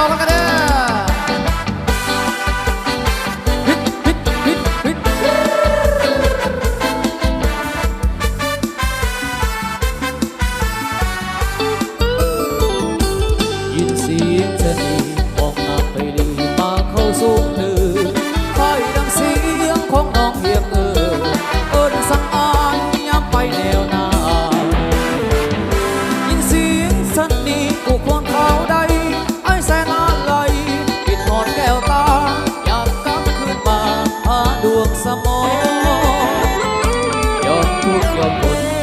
all I got สมองยอมทุกข์ยอมทน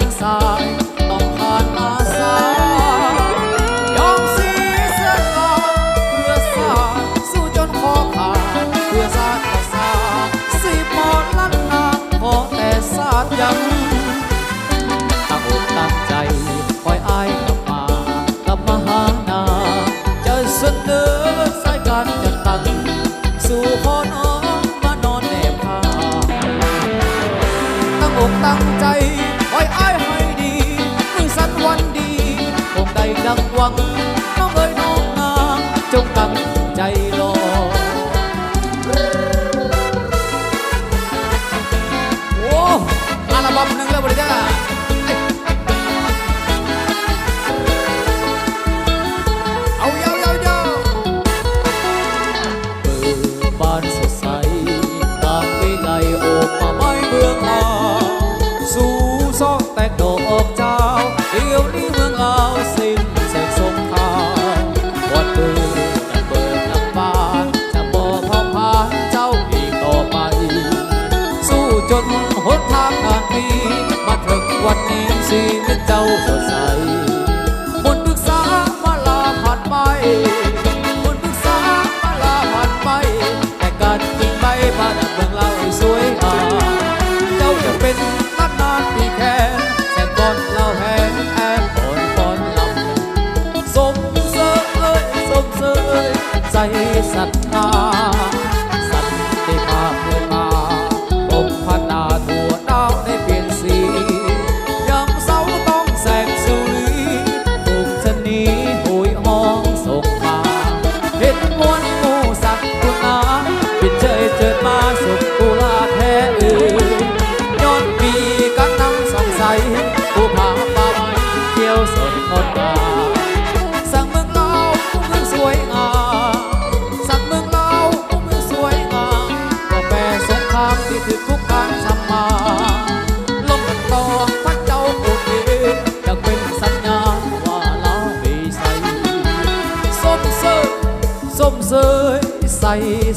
นสายต้องผ่านมาสายอมสีเสื้อขาเพื่อสาสู้จนคอขาดเพื่อสาดสาสีปอดลั่นนาขอแต่สาดยังตั้งอกตั้งใจคอยอายกับมากลับมาหานาจะเสนอสายการจะตั้งสู่ขอน้องมานอนแนบผ้าตั้งอกตั้งใจ ลังวังน้องเอ๋ยน้องนางจงตั้ง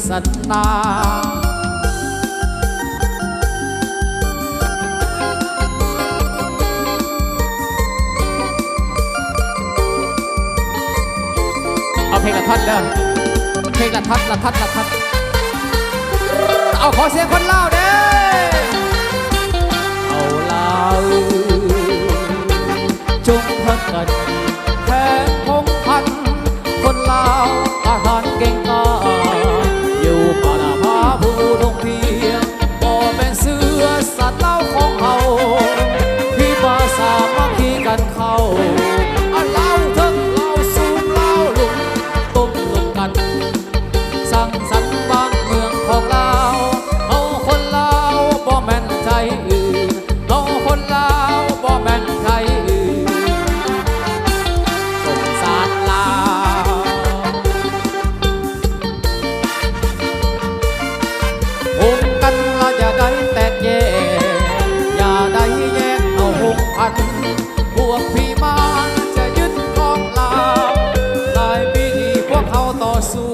สัตตาเอาเพลงละทัดเด้อเพลงละทัดละทัดละทัดเอาขอเสียงคนเล่าเด้อ nosso